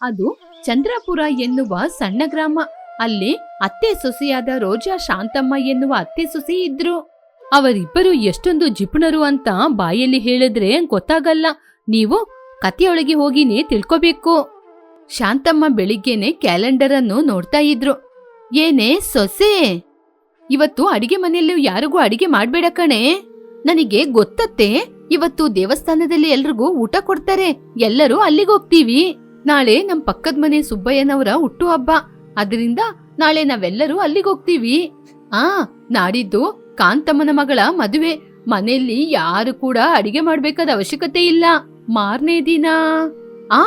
ಅದು ಚಂದ್ರಪುರ ಎನ್ನುವ ಸಣ್ಣ ಗ್ರಾಮ. ಅಲ್ಲಿ ಅತ್ತೆ ಸೊಸೆಯಾದ ರೋಜಾ ಶಾಂತಮ್ಮ ಎನ್ನುವ ಅತ್ತೆ ಸೊಸೆ ಇದ್ರು. ಅವರಿಬ್ಬರು ಎಷ್ಟೊಂದು ಜಿಪುಣರು ಅಂತ ಬಾಯಲ್ಲಿ ಹೇಳಿದ್ರೆ ಗೊತ್ತಾಗಲ್ಲ. ನೀವು ಕತೆಯೊಳಗೆ ಹೋಗಿನೇ ತಿಳ್ಕೋಬೇಕು. ಶಾಂತಮ್ಮ ಬೆಳಿಗ್ಗೆನೆ ಕ್ಯಾಲೆಂಡರ್ ಅನ್ನು ನೋಡ್ತಾ ಇದ್ರು. ಏನೇ ಸೊಸೆ, ಇವತ್ತು ಅಡಿಗೆ ಮನೆಯಲ್ಲಿ ಯಾರಿಗೂ ಅಡಿಗೆ ಮಾಡ್ಬೇಡ ಕಣೆ. ನನಗೆ ಗೊತ್ತತ್ತೆ, ಇವತ್ತು ದೇವಸ್ಥಾನದಲ್ಲಿ ಎಲ್ರಿಗೂ ಊಟ ಕೊಡ್ತಾರೆ, ಎಲ್ಲರೂ ಅಲ್ಲಿಗೆ ಹೋಗ್ತೀವಿ ನಾಳೆ ನಮ್ ಪಕ್ಕದ ಮನೆ ಸುಬ್ಬಯ್ಯನವರ ಹುಟ್ಟು ಹಬ್ಬ. ಅದರಿಂದ ನಾಳೆ ನಾವೆಲ್ಲರೂ ಅಲ್ಲಿಗೆ ಹೋಗ್ತೀವಿ. ಆ, ನಾಡಿದ್ದು ಕಾಂತಮ್ಮನ ಮಗಳ ಮದುವೆ. ಮನೆಯಲ್ಲಿ ಯಾರು ಕೂಡ ಅಡಿಗೆ ಮಾಡ್ಬೇಕಾದ ಅವಶ್ಯಕತೆ ಇಲ್ಲ. ಮಾರನೇ ದಿನ. ಆ,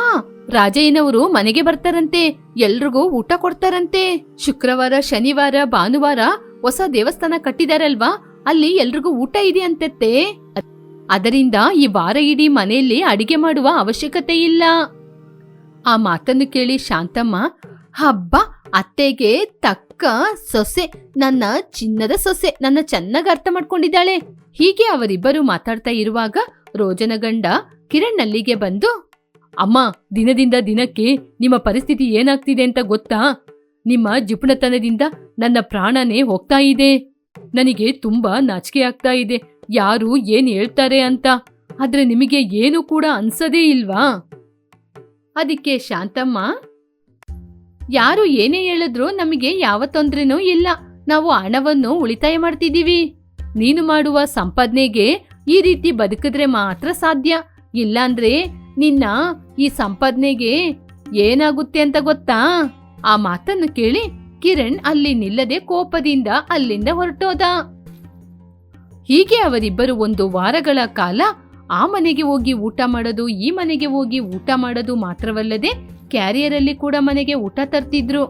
ರಾಜಯ್ಯನವರು ಮನೆಗೆ ಬರ್ತಾರಂತೆ. ಎಲ್ರಿಗೂ ಊಟ ಕೊಡ್ತಾರಂತೆ. ಶುಕ್ರವಾರ, ಶನಿವಾರ, ಭಾನುವಾರ ಹೊಸ ದೇವಸ್ಥಾನ ಕಟ್ಟಿದಾರಲ್ವಾ? ಅಲ್ಲಿ ಎಲ್ರಿಗೂ ಊಟ ಇದೆ ಅಂತತ್ತೆ ಅದರಿಂದ ಈ ವಾರ ಇಡೀ ಮನೆಯಲ್ಲಿ ಅಡಿಗೆ ಮಾಡುವ ಅವಶ್ಯಕತೆ ಇಲ್ಲ. ಆ ಮಾತನ್ನು ಕೇಳಿ ಶಾಂತಮ್ಮ, ಹಬ್ಬ ಅತ್ತೆಗೆ ತಕ್ಕ ಸೊಸೆ, ನನ್ನ ಚಿನ್ನದ ಸೊಸೆ, ನನ್ನ ಚೆನ್ನಾಗಿ ಅರ್ಥ ಮಾಡ್ಕೊಂಡಿದ್ದಾಳೆ. ಹೀಗೆ ಅವರಿಬ್ಬರು ಮಾತಾಡ್ತಾ ಇರುವಾಗ ರೋಜನ ಗಂಡ ಕಿರಣ್ ಅಲ್ಲಿಗೆ ಬಂದು, ಅಮ್ಮ, ದಿನದಿಂದ ದಿನಕ್ಕೆ ನಿಮ್ಮ ಪರಿಸ್ಥಿತಿ ಏನಾಗ್ತಿದೆ ಅಂತ ಗೊತ್ತಾ? ನಿಮ್ಮ ಜಿಪುಣತನದಿಂದ ನನ್ನ ಪ್ರಾಣನೇ ಹೋಗ್ತಾ ಇದೆ. ನನಗೆ ತುಂಬಾ ನಾಚಿಕೆ ಆಗ್ತಾ ಇದೆ. ಯಾರು ಏನ್ ಹೇಳ್ತಾರೆ ಅಂತ? ಆದ್ರೆ ನಿಮಗೆ ಏನು ಕೂಡ ಅನ್ಸದೇ ಇಲ್ವಾ? ಅದಕ್ಕೆ ಶಾಂತಮ್ಮ, ಯಾರು ಏನೇ ಹೇಳಿದ್ರು ನಮಗೆ ಯಾವ ತೊಂದ್ರೆನೂ ಇಲ್ಲ. ನಾವು ಹಣವನ್ನು ಉಳಿತಾಯ ಮಾಡ್ತಿದ್ದೀವಿ. ನೀನು ಮಾಡುವ ಸಂಪಾದನೆಗೆ ಈ ರೀತಿ ಬದುಕಿದ್ರೆ ಮಾತ್ರ ಸಾಧ್ಯ. ಇಲ್ಲಾಂದ್ರೆ ನಿನ್ನ ಈ ಸಂಪಾದನೆಗೆ ಏನಾಗುತ್ತೆ ಅಂತ ಗೊತ್ತಾ? ಆ ಮಾತನ್ನು ಕೇಳಿ ಕಿರಣ್ ಅಲ್ಲಿ ನಿಲ್ಲದೆ ಕೋಪದಿಂದ ಅಲ್ಲಿಂದ ಹೊರಟೋದ. ಹೀಗೆ ಅವರಿಬ್ಬರು ಒಂದು ವಾರಗಳ ಕಾಲ ಆ ಮನೆಗೆ ಹೋಗಿ ಊಟ ಮಾಡೋದು, ಈ ಮನೆಗೆ ಹೋಗಿ ಊಟ ಮಾಡೋದು ಮಾತ್ರವಲ್ಲದೆ ಕ್ಯಾರಿಯರಲ್ಲಿ ಕೂಡ ಮನೆಗೆ ಊಟ ತರ್ತಿದ್ರು.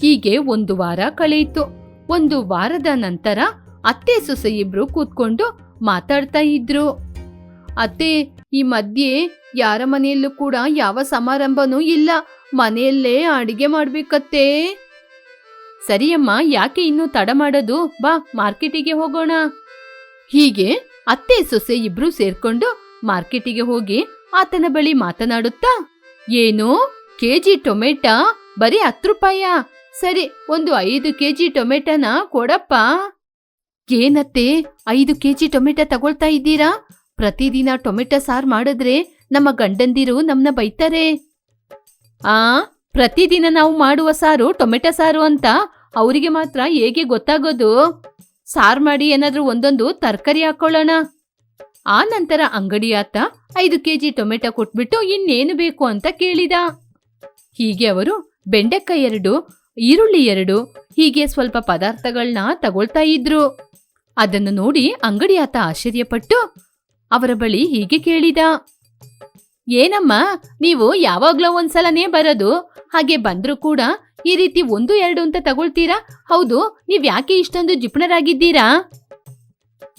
ಹೀಗೆ ಒಂದು ವಾರ ಕಳೆಯಿತು. ಒಂದು ವಾರದ ನಂತರ ಅತ್ತೆ ಸೊಸೆ ಇಬ್ರು ಕೂತ್ಕೊಂಡು ಮಾತಾಡ್ತಾ ಇದ್ರು. ಅತ್ತೆ, ಈ ಮಧ್ಯೆ ಯಾರ ಮನೆಯಲ್ಲೂ ಕೂಡ ಯಾವ ಸಮಾರಂಭನೂ ಇಲ್ಲ. ಮನೆಯಲ್ಲೇ ಅಡಿಗೆ ಮಾಡ್ಬೇಕತ್ತೆ. ಸರಿಯಮ್ಮ, ಯಾಕೆ ಇನ್ನೂ ತಡ ಮಾಡೋದು? ಬಾ, ಮಾರ್ಕೆಟಿಗೆ ಹೋಗೋಣ. ಹೀಗೆ ಅತ್ತೆ ಸೊಸೆ ಇಬ್ರು ಸೇರ್ಕೊಂಡು ಮಾರ್ಕೆಟಿಗೆ ಹೋಗಿ ಆತನ ಬಳಿ ಮಾತನಾಡುತ್ತಾ, ಏನು, ಕೆಜಿ ಟೊಮೆಟೊ, ಬರೀ ಹತ್ತು ರೂಪಾಯ. ಸರಿ, ಒಂದು ಐದು ಕೆಜಿ ಟೊಮೆಟೊನ ಕೊಡಪ್ಪ. ಏನತ್ತೆ, ಐದು ಕೆಜಿ ಟೊಮೆಟೊ ತಗೊಳ್ತಾ ಇದ್ದೀರಾ? ಪ್ರತಿದಿನ ಟೊಮೆಟೊ ಸಾರ್ ಮಾಡಿದ್ರೆ ನಮ್ಮ ಗಂಡಂದಿರು ನಮ್ನ ಬೈತಾರೆ. ಆ, ಪ್ರತಿದಿನ ನಾವು ಮಾಡುವ ಸಾರು ಟೊಮೆಟೊ ಸಾರು ಅಂತ ಅವರಿಗೆ ಮಾತ್ರ ಹೇಗೆ ಗೊತ್ತಾಗೋದು? ಸಾರ್ ಮಾಡಿ ಏನಾದ್ರೂ ಒಂದೊಂದು ತರಕಾರಿ ಹಾಕೊಳ್ಳೋಣ. ಆ ನಂತರ ಅಂಗಡಿ ಆತ ಐದು ಕೆಜಿ ಟೊಮೆಟೊ ಕೊಟ್ಬಿಟ್ಟು ಇನ್ನೇನು ಬೇಕು ಅಂತ ಕೇಳಿದ. ಹೀಗೆ ಅವರು ಬೆಂಡೆಕಾಯಿ ಎರಡು, ಈರುಳ್ಳಿ ಎರಡು, ಹೀಗೆ ಸ್ವಲ್ಪ ಪದಾರ್ಥಗಳನ್ನ ತಗೊಳ್ತಾ ಇದ್ರು. ಅದನ್ನು ನೋಡಿ ಅಂಗಡಿ ಆತ ಆಶ್ಚರ್ಯಪಟ್ಟು ಅವರ ಬಳಿ ಹೀಗೆ ಕೇಳಿದ. ಏನಮ್ಮ, ನೀವು ಯಾವಾಗ್ಲೋ ಒಂದ್ಸಲನೇ ಬರೋದು? ಹಾಗೆ ಬಂದ್ರೂ ಕೂಡ ಈ ರೀತಿ ಒಂದು, ಎರಡು ಅಂತ ತಗೊಳ್ತೀರಾ? ಹೌದು, ನೀವ್ ಯಾಕೆ ಇಷ್ಟೊಂದು ಜಿಪ್ಣರಾಗಿದ್ದೀರಾ?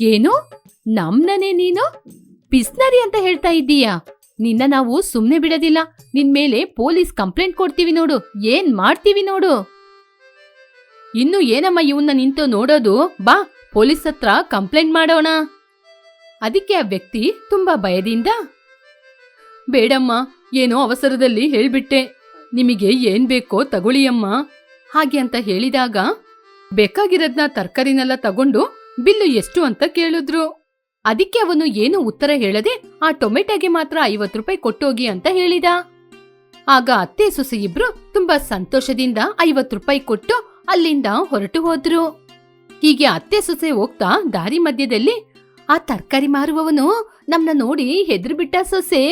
ಏನು? ನಮ್ನನೇ ನೀನು? ಬಿಸ್ನರಿ ಅಂತ ಹೇಳ್ತಾ ಇದ್ದೀಯಾ? ನಿನ್ನ ನಾವು ಸುಮ್ನೆ ಬಿಡೋದಿಲ್ಲ. ನಿನ್ ಮೇಲೆ ಪೊಲೀಸ್ ಕಂಪ್ಲೇಂಟ್ ಕೊಡ್ತೀವಿ ನೋಡು. ಏನ್ ಮಾಡ್ತೀವಿ ನೋಡು? ಇನ್ನು ಏನಮ್ಮ ಇವನ್ನ ನಿಂತು ನೋಡೋದು? ಬಾ, ಪೊಲೀಸ್ ಹತ್ರ ಕಂಪ್ಲೇಂಟ್ ಮಾಡೋಣ. ಅದಕ್ಕೆ ಆ ವ್ಯಕ್ತಿ ತುಂಬಾ ಭಯದಿಂದ, ಬೇಡಮ್ಮ, ಏನೋ ಅವಸರದಲ್ಲಿ ಹೇಳ್ಬಿಟ್ಟೆ. ನಿಮಗೆ ಏನ್ ಬೇಕೋ ತಗೊಳ್ಳಿಯಮ್ಮ ಹಾಗೆ ಅಂತ ಹೇಳಿದಾಗ ಬೇಕಾಗಿರೋದ್ನ ತರಕಾರಿನೆಲ್ಲ ತಗೊಂಡು ಬಿಲ್ಲು ಎಷ್ಟು ಅಂತ ಕೇಳಿದ್ರು. ಅದಕ್ಕೆ ಅವನು ಏನು ಉತ್ತರ ಹೇಳದೆ ಆ ಟೊಮೆಟೊಗೆ ಮಾತ್ರ ಐವತ್ತು ರೂಪಾಯಿ ಕೊಟ್ಟೋಗಿ ಅಂತ ಹೇಳಿದ. ಆಗ ಅತ್ತೆ ಸೊಸೆ ಇಬ್ರು ತುಂಬಾ ಸಂತೋಷದಿಂದ ಐವತ್ತು ರೂಪಾಯಿ ಕೊಟ್ಟು ಅಲ್ಲಿಂದ ಹೊರಟು ಹೋದ್ರು. ಹೀಗೆ ಅತ್ತೆ ಸೊಸೆ ಹೋಗ್ತಾ ದಾರಿ ಮಧ್ಯದಲ್ಲಿ ಆ ತರಕಾರಿ ಮಾರುವವನು ನಮ್ನ ನೋಡಿ ಹೆದ್ರುಬಿಟ್ಟ ಸೊಸೆ.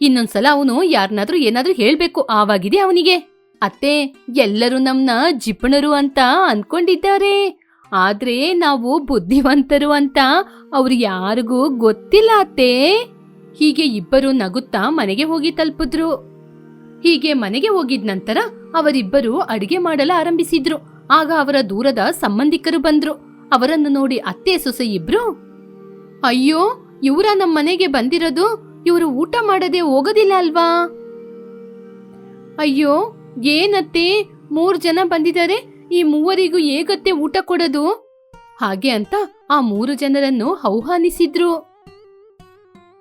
ಇನ್ನೊಂದ್ಸಲ ಅವನು ಯಾರನ್ನಾದ್ರೂ ಏನಾದ್ರೂ ಹೇಳ್ಬೇಕು ಆವಾಗಿದೆ ಅವನಿಗೆ. ಅತ್ತೆ, ಎಲ್ಲರೂ ನಮ್ನ ಜಿಪಣರು ಅಂತ ಅನ್ಕೊಂಡಿದ್ದಾರೆ. ಆದ್ರೆ ನಾವು ಬುದ್ಧಿವಂತರು ಅಂತ ಅವ್ರು ಯಾರಿಗೂ ಗೊತ್ತಿಲ್ಲ ಅತ್ತೆ. ಹೀಗೆ ಇಬ್ಬರು ನಗುತ್ತಾ ಮನೆಗೆ ಹೋಗಿ ತಲುಪಿದ್ರು. ಹೀಗೆ ಮನೆಗೆ ಹೋಗಿದ ನಂತರ ಅವರಿಬ್ಬರು ಅಡಿಗೆ ಮಾಡಲು ಆರಂಭಿಸಿದ್ರು. ಆಗ ಅವರ ದೂರದ ಸಂಬಂಧಿಕರು ಬಂದ್ರು. ಅವರನ್ನು ನೋಡಿ ಅತ್ತೆ ಸೊಸೆ ಇಬ್ರು, ಅಯ್ಯೋ, ಇವರ ನಮ್ಮ ಮನೆಗೆ ಬಂದಿರೋದು ಇವರು ಊಟ ಮಾಡದೆ ಹೋಗೋದಿಲ್ಲ ಅಲ್ವಾ? ಅಯ್ಯೋ, ಏನತ್ತೆ? ಮೂರ್ ಜನ ಬಂದಿದ್ದಾರೆ, ಈ ಮೂವರಿಗೂ ಹೇಗತ್ತೆ ಊಟ ಕೊಡೋದು? ಹಾಗೆ ಅಂತ ಆ ಮೂರು ಜನರನ್ನು ಆಹ್ವಾನಿಸಿದ್ರು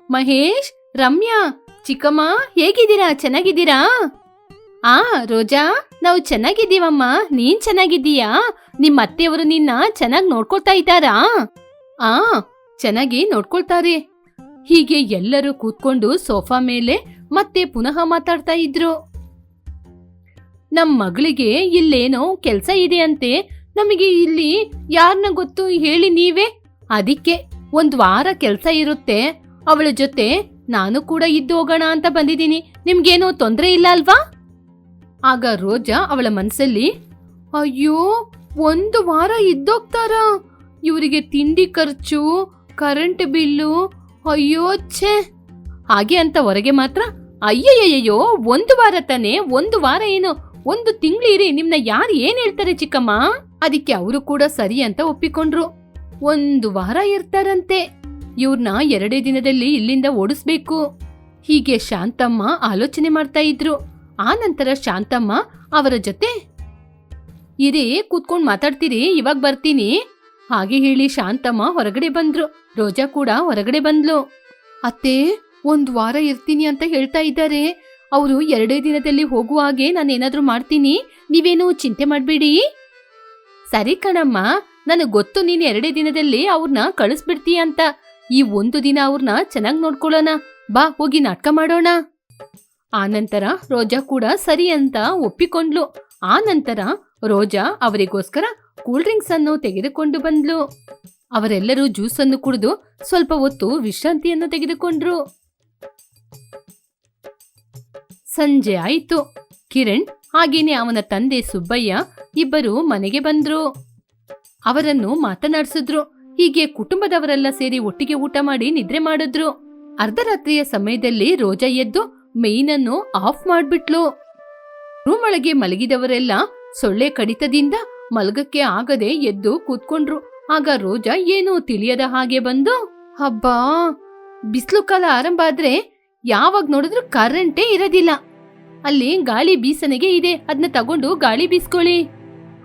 ಮಹೇಶ್, ರಮ್ಯಾ, ಚಿಕ್ಕಮ್ಮ, ಹೇಗಿದ್ದೀರಾ? ಚೆನ್ನಾಗಿದ್ದೀರಾ? ಆ, ರೋಜಾ, ನಾವು ಚೆನ್ನಾಗಿದ್ದೀವಮ್ಮ. ನೀನ್ ಚೆನ್ನಾಗಿದ್ದೀಯಾ? ನಿಮ್ಮ ಅತ್ತೆಯವರು ನಿನ್ನ ಚೆನ್ನಾಗಿ ನೋಡ್ಕೊಳ್ತಾ ಇದ್ದಾರಾ? ಆ, ಚೆನ್ನಾಗಿ ನೋಡ್ಕೊಳ್ತಾರೆ. ಹೀಗೆ ಎಲ್ಲರೂ ಕೂತ್ಕೊಂಡು ಸೋಫಾ ಮೇಲೆ ಮತ್ತೆ ಪುನಃ ಮಾತಾಡ್ತಾ ಇದ್ರು. ನಮ್ ಮಗಳಿಗೆ ಇಲ್ಲೇನೋ ಕೆಲ್ಸ ಇದೆ ಅಂತೆ, ನಮಗೆ ಇಲ್ಲಿ ಯಾರನ್ನ ಗೊತ್ತು ಹೇಳಿ ನೀವೇ? ಅದಕ್ಕೆ ಒಂದ್ ವಾರ ಕೆಲ್ಸ ಇರುತ್ತೆ, ಅವಳ ಜೊತೆ ನಾನು ಕೂಡ ಇದ್ದು ಹೋಗೋಣ ಅಂತ ಬಂದಿದ್ದೀನಿ, ನಿಮ್ಗೇನೋ ತೊಂದರೆ ಇಲ್ಲ ಅಲ್ವಾ? ಆಗ ರೋಜಾ ಅವಳ ಮನಸ್ಸಲ್ಲಿ ಅಯ್ಯೋ, ಒಂದು ವಾರ ಇದ್ದೋಗ್ತಾರ? ಇವರಿಗೆ ತಿಂಡಿ ಖರ್ಚು ಕರೆಂಟ್ ಬಿಲ್ಲು ಅಯ್ಯೋ, ಛೇ. ಹಾಗೆ ಅಂತ ಹೊರಗೆ ಮಾತ್ರ, ಅಯ್ಯಯ್ಯಯ್ಯೋ, ಒಂದು ವಾರ ತಾನೆ, ಒಂದು ವಾರ ಏನು, ಒಂದು ತಿಂಗಳು ಇರಿ, ನಿಮ್ನ ಯಾರು ಏನ್ ಹೇಳ್ತಾರೆ ಚಿಕ್ಕಮ್ಮ? ಅದಕ್ಕೆ ಅವರು ಕೂಡ ಸರಿ ಅಂತ ಒಪ್ಪಿಕೊಂಡ್ರು. ಒಂದು ವಾರ ಇರ್ತಾರಂತೆ. ಇವ್ರನ್ನ ಎರಡೇ ದಿನದಲ್ಲಿ ಇಲ್ಲಿಂದ ಓಡಿಸ್ಬೇಕು. ಹೀಗೆ ಶಾಂತಮ್ಮ ಆಲೋಚನೆ ಮಾಡ್ತಾ ಇದ್ರು. ಆ ನಂತರ ಶಾಂತಮ್ಮ ಅವರ ಜೊತೆ, ಇರಿ ಕೂತ್ಕೊಂಡು ಮಾತಾಡ್ತೀರಿ, ಇವಾಗ ಬರ್ತೀನಿ. ಹಾಗೆ ಹೇಳಿ ಶಾಂತಮ್ಮ ಹೊರಗಡೆ ಬಂದ್ರು. ರೋಜಾ ಕೂಡ ಹೊರಗಡೆ ಬಂದ್ಲು. ಅತ್ತೆ, ಒಂದ್ ವಾರ ಇರ್ತೀನಿ ಅಂತ ಹೇಳ್ತಾ ಇದ್ದಾರೆ. ಅವರು ಎರಡೇ ದಿನದಲ್ಲಿ ಹೋಗುವ ಹಾಗೆ ನಾನೇನಾದ್ರೂ ಮಾಡ್ತೀನಿ. ನೀವೇನು ಚಿಂತೆ ಮಾಡ್ಬೇಡಿ. ಸರಿ ಕಣಮ್ಮ, ನನಗ್ ಗೊತ್ತು ನೀನ್ ಎರಡೇ ದಿನದಲ್ಲಿ ಅವ್ರನ್ನ ಕಳಿಸ್ಬಿಡ್ತೀಯ ಅಂತ. ಈ ಒಂದು ದಿನ ಅವ್ರನ್ನ ಚೆನ್ನಾಗ್ ನೋಡ್ಕೊಳ್ಳೋಣ. ಬಾ, ಹೋಗಿ ನಾಟಕ ಮಾಡೋಣ. ಆ ನಂತರ ರೋಜಾ ಕೂಡ ಸರಿ ಅಂತ ಒಪ್ಪಿಕೊಂಡ್ಲು. ಆ ನಂತರ ರೋಜಾ ಅವರಿಗೋಸ್ಕರ ಕೂಲ್ ಡ್ರಿಂಕ್ಸ್ ಅನ್ನು ತೆಗೆದುಕೊಂಡು ಬಂದ್ಲು. ಅವರೆಲ್ಲರೂ ಜ್ಯೂಸ್ ಅನ್ನು ಕುಡಿದು ಸ್ವಲ್ಪ ಹೊತ್ತು ವಿಶ್ರಾಂತಿಯನ್ನು ತೆಗೆದುಕೊಂಡ್ರು. ಸಂಜೆ ಆಯಿತು. ಕಿರಣ್ ಹಾಗೇನೆ ಅವನ ತಂದೆ ಸುಬ್ಬಯ್ಯ ಇಬ್ಬರು ಮನೆಗೆ ಬಂದ್ರು. ಅವರನ್ನು ಮಾತನಾಡಿಸಿದ್ರು. ಹೀಗೆ ಕುಟುಂಬದವರೆಲ್ಲ ಸೇರಿ ಒಟ್ಟಿಗೆ ಊಟ ಮಾಡಿ ನಿದ್ರೆ ಮಾಡಿದ್ರು. ಅರ್ಧರಾತ್ರಿಯ ಸಮಯದಲ್ಲಿ ರೋಜಾ ಎದ್ದು ಮೇಯ್ನನ್ನು ಆಫ್ ಮಾಡ್ಬಿಟ್ಲು. ರೂಮೊಳಗೆ ಮಲಗಿದವರೆಲ್ಲ ಸೊಳ್ಳೆ ಕಡಿತದಿಂದ ಮಲಗಕ್ಕೆ ಆಗದೆ ಎದ್ದು ಕೂತ್ಕೊಂಡ್ರು. ಆಗ ರೋಜಾ ಏನೂ ತಿಳಿಯದ ಹಾಗೆ ಬಂದು, ಹಬ್ಬಾ, ಬಿಸಿಲು ಕಾಲ ಆರಂಭ ಆದ್ರೆ ಯಾವಾಗ ನೋಡಿದ್ರು ಕರೆಂಟೇ ಇರೋದಿಲ್ಲ. ಅಲ್ಲಿ ಗಾಳಿ ಬೀಸನೆಗೆ ಇದೆ ಅದನ್ನ ತಗೊಂಡು ಗಾಳಿ ಬೀಸ್ಕೊಳ್ಳಿ.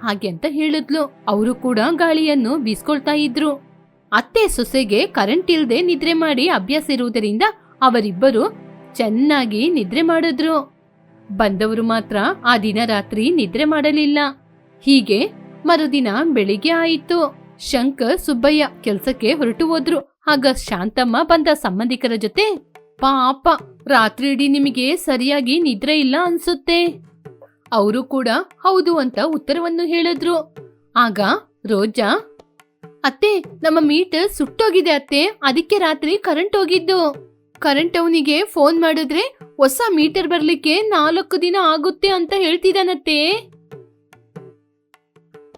ಹಾಗೆ ಅಂತ ಹೇಳಿದ್ಲು. ಅವರು ಕೂಡ ಗಾಳಿಯನ್ನು ಬೀಸ್ಕೊಳ್ತಾ ಇದ್ರು. ಅತ್ತೆ ಸೊಸೆಗೆ ಕರೆಂಟ್ ಇಲ್ಲದೆ ನಿದ್ರೆ ಮಾಡಿ ಅಭ್ಯಾಸ ಇರುವುದರಿಂದ ಅವರಿಬ್ಬರು ಚೆನ್ನಾಗಿ ನಿದ್ರೆ ಮಾಡಿದ್ರು. ಬಂದವರು ಮಾತ್ರ ಆ ದಿನ ರಾತ್ರಿ ನಿದ್ರೆ ಮಾಡಲಿಲ್ಲ. ಹೀಗೆ ಮರುದಿನ ಬೆಳಿಗ್ಗೆ ಆಯಿತು. ಶಂಕರ್ ಸುಬ್ಬಯ್ಯ ಕೆಲ್ಸಕ್ಕೆ ಹೊರಟು ಹೋದ್ರು. ಆಗ ಶಾಂತಮ್ಮ ಬಂದ ಸಂಬಂಧಿಕರ ಜೊತೆ, ಪಾಪ ರಾತ್ರಿ ಇಡೀ ನಿಮಗೆ ಸರಿಯಾಗಿ ನಿದ್ರೆ ಇಲ್ಲ ಅನ್ಸುತ್ತೆ. ಅವರು ಕೂಡ ಹೌದು ಅಂತ ಉತ್ತರವನ್ನು ಹೇಳಿದ್ರು. ಆಗ ರೋಜಾ? ಅತ್ತೆ, ನಮ್ಮ ಮೀಟರ್ ಸುಟ್ಟೋಗಿದೆ ಅತ್ತೆ. ಅದಕ್ಕೆ ರಾತ್ರಿ ಕರೆಂಟ್ ಹೋಗಿದ್ದು. ಕರೆಂಟ್ ಅವನಿಗೆ ಫೋನ್ ಮಾಡಿದ್ರೆ ಹೊಸ ಮೀಟರ್ ಬರ್ಲಿಕ್ಕೆ ನಾಲ್ಕು ದಿನ ಆಗುತ್ತೆ ಅಂತ ಹೇಳ್ತಿದ್ದಾನತ್ತೆ.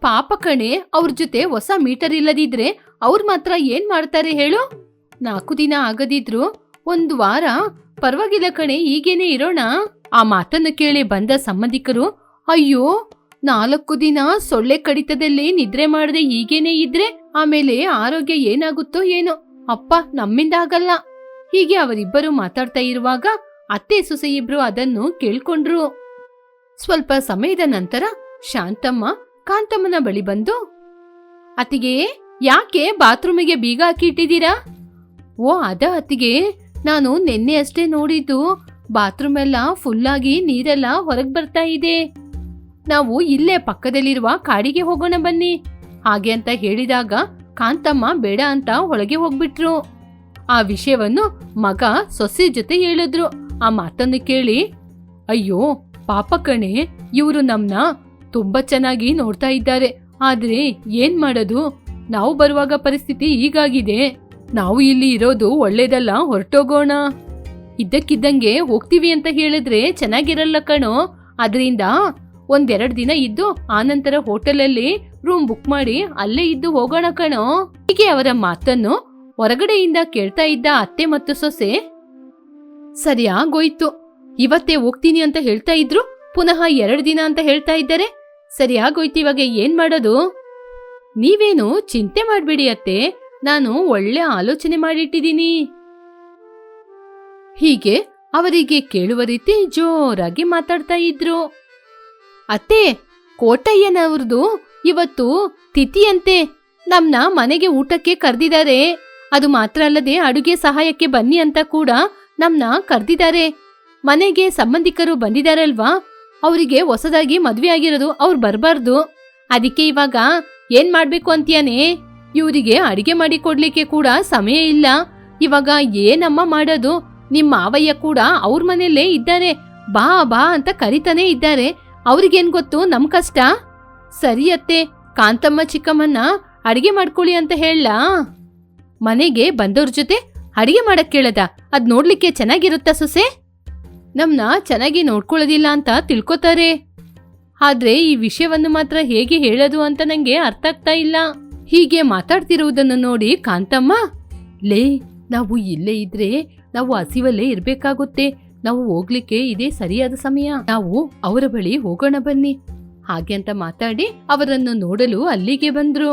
ಪಾಪ ಕಣೆ, ಅವ್ರ ಜೊತೆ ಹೊಸ ಮೀಟರ್ ಇಲ್ಲದಿದ್ರೆ ಅವ್ರ ಮಾತ್ರ ಏನ್ ಮಾಡ್ತಾರೆ ಹೇಳು? ನಾಲ್ಕು ದಿನ ಆಗದಿದ್ರು ಒಂದು ವಾರ? ಪರವಾಗಿಲ್ಲ ಕಣೆ, ಈಗೇನೆ ಇರೋಣ? ಆ ಮಾತನ್ನು ಕೇಳಿ ಬಂದ ಸಂಬಂಧಿಕರು, ಅಯ್ಯೋ, ನಾಲ್ಕು ದಿನ ಸೊಳ್ಳೆ ಕಡಿತದಲ್ಲಿ ನಿದ್ರೆ ಮಾಡದೆ ಹೀಗೇನೆ ಇದ್ರೆ ಆಮೇಲೆ ಆರೋಗ್ಯ ಏನಾಗುತ್ತೋ ಏನೋ? ಅಪ್ಪ, ನಮ್ಮಿಂದ ಆಗಲ್ಲ. ಹೀಗೆ ಅವರಿಬ್ಬರು ಮಾತಾಡ್ತಾ ಇರುವಾಗ ಅತ್ತೆ ಸೊಸೆಯಿಬ್ರು ಅದನ್ನು ಕೇಳ್ಕೊಂಡ್ರು. ಸ್ವಲ್ಪ ಸಮಯದ ನಂತರ ಶಾಂತಮ್ಮ ಕಾಂತಮ್ಮನ ಬಳಿ ಬಂದು, ಅತ್ತಿಗೆ, ಯಾಕೆ ಬಾತ್ರೂಮಿಗೆ ಬೀಗ ಹಾಕಿ ಇಟ್ಟಿದ್ದೀರಾ ಓ, ಅದ ಅತ್ತಿಗೆ, ನಾನು ನಿನ್ನೆ ಅಷ್ಟೇ ನೋಡಿದ್ದು ಬಾತ್ರೂಮ್ ಎಲ್ಲ ಫುಲ್ಲಾಗಿ ನೀರೆಲ್ಲ ಹೊರಗೆ ಬರ್ತಾ ಇದೆ. ನಾವು ಇಲ್ಲೇ ಪಕ್ಕದಲ್ಲಿರುವ ಕಾಡಿಗೆ ಹೋಗೋಣ ಬನ್ನಿ. ಹಾಗೆ ಅಂತ ಹೇಳಿದಾಗ ಕಾಂತಮ್ಮ ಬೇಡ ಅಂತ ಒಳಗೆ ಹೋಗ್ಬಿಟ್ರು. ಆ ವಿಷಯವನ್ನು ಮಗ ಸೊಸೆ ಜೊತೆ ಹೇಳಿದ್ರು. ಆ ಮಾತನ್ನು ಕೇಳಿ, ಅಯ್ಯೋ, ಪಾಪ ಕಣೆ, ಇವರು ನಮ್ನ ತುಂಬಾ ಚೆನ್ನಾಗಿ ನೋಡ್ತಾ ಇದ್ದಾರೆ. ಆದ್ರೆ ಏನ್ ಮಾಡೋದು? ನಾವು ಬರುವಾಗ ಪರಿಸ್ಥಿತಿ ಹೀಗಾಗಿದೆ. ನಾವು ಇಲ್ಲಿ ಇರೋದು ಒಳ್ಳೇದಲ್ಲ, ಹೊರಟೋಗೋಣ. ಇದ್ದಕ್ಕಿದ್ದಂಗೆ ಹೋಗ್ತೀವಿ ಅಂತ ಹೇಳಿದ್ರೆ ಚೆನ್ನಾಗಿರಲ್ಲ ಕಣೋ. ಅದರಿಂದ ಒಂದೆರಡು ದಿನ ಇದ್ದು ಆನಂತರ ಹೋಟೆಲಲ್ಲಿ ರೂಮ್ ಬುಕ್ ಮಾಡಿ ಅಲ್ಲೇ ಇದ್ದು ಹೋಗೋಣ ಕಣೋ. ಹೀಗೆ ಅವರ ಮಾತನ್ನು ಹೊರಗಡೆಯಿಂದ ಕೇಳ್ತಾ ಇದ್ದ ಅತ್ತೆ ಮತ್ತು ಸೊಸೆ ಸರಿಯಾಗೋಯ್ತು ಇವತ್ತೇ ಹೋಗ್ತೀನಿ ಅಂತ ಹೇಳ್ತಾ ಇದ್ರು, ಪುನಃ ಎರಡು ದಿನ ಅಂತ ಹೇಳ್ತಾ ಇದ್ದಾರೆ. ಸರಿಯಾಗೋಯ್ತು, ಇವಾಗ ಏನ್ ಮಾಡೋದು? ನೀವೇನು ಚಿಂತೆ ಮಾಡ್ಬೇಡಿ ಅತ್ತೆ. ನಾನು ಒಳ್ಳೆ ಆಲೋಚನೆ ಮಾಡಿಟ್ಟಿದ್ದೀನಿ. ಹೀಗೆ ಅವರಿಗೆ ಕೇಳುವ ರೀತಿ ಜೋರಾಗಿ ಮಾತಾಡ್ತಾ ಇದ್ರು. ಅತ್ತೆ, ಕೋಟಯ್ಯನವ್ರದು ಇವತ್ತು ತಿಥಿಯಂತೆ. ನಮ್ನ ಮನೆಗೆ ಊಟಕ್ಕೆ ಕರೆದಿದ್ದಾರೆ. ಅದು ಮಾತ್ರ ಅಲ್ಲದೆ ಅಡುಗೆ ಸಹಾಯಕ್ಕೆ ಬನ್ನಿ ಅಂತ ಕೂಡ ನಮ್ನ ಕರೆದಿದ್ದಾರೆ. ಮನೆಗೆ ಸಂಬಂಧಿಕರು ಬಂದಿದಾರಲ್ವಾ ಅವರಿಗೆ ಹೊಸದಾಗಿ ಮದ್ವೆ ಆಗಿರೋದು ಅವ್ರು ಬರಬಾರ್ದು. ಅದಕ್ಕೆ ಇವಾಗ ಏನ್ ಮಾಡ್ಬೇಕು ಅಂತೀಯಾನೆ? ಇವರಿಗೆ ಅಡಿಗೆ ಮಾಡಿ ಕೊಡ್ಲಿಕ್ಕೆ ಕೂಡ ಸಮಯ ಇಲ್ಲ. ಇವಾಗ ಏನಮ್ಮ ಮಾಡೋದು? ನಿಮ್ಮ ಮಾವಯ್ಯ ಕೂಡ ಅವ್ರ ಮನೆಯಲ್ಲೇ ಇದ್ದಾರೆ. ಬಾ ಬಾ ಅಂತ ಕರಿತಾನೆ ಇದ್ದಾರೆ. ಅವ್ರಿಗೇನ್ ಗೊತ್ತು? ನಮ್ ಕಷ್ಟ? ಸರಿ ಅತ್ತೆ, ಕಾಂತಮ್ಮ, ಚಿಕ್ಕಮ್ಮನ್ನ ಅಡಿಗೆ ಮಾಡ್ಕೊಳ್ಳಿ ಅಂತ ಹೇಳ ಮನೆಗೆ ಬಂದವ್ರ ಜೊತೆ ಅಡಿಗೆ ಮಾಡಕ್ ಕೇಳದ. ಅದ್ ನೋಡ್ಲಿಕ್ಕೆ ಚೆನ್ನಾಗಿರುತ್ತಾ ಸೊಸೆ? ನಮ್ನ ಚೆನ್ನಾಗಿ ನೋಡ್ಕೊಳ್ಳೋದಿಲ್ಲ ಅಂತ ತಿಳ್ಕೊತಾರೆ. ಆದ್ರೆ ಈ ವಿಷಯವನ್ನು ಮಾತ್ರ ಹೇಗೆ ಹೇಳೋದು ಅಂತ ನಂಗೆ ಅರ್ಥ ಆಗ್ತಾ ಇಲ್ಲ. ಹೀಗೆ ಮಾತಾಡ್ತಿರುವುದನ್ನು ನೋಡಿ ಕಾಂತಮ್ಮ, ಲೇ, ನಾವು ಇಲ್ಲೇ ಇದ್ರೆ ನಾವು ಹಸಿವಲ್ಲೇ ಇರಬೇಕಾಗುತ್ತೆ. ನಾವು ಹೋಗ್ಲಿಕ್ಕೆ ಇದೇ ಸರಿಯಾದ ಸಮಯ. ನಾವು ಅವರ ಬಳಿ ಹೋಗೋಣ ಬನ್ನಿ. ಹಾಗೆ ಅಂತ ಮಾತಾಡಿ ಅವರನ್ನು ನೋಡಲು ಅಲ್ಲಿಗೆ ಬಂದ್ರು.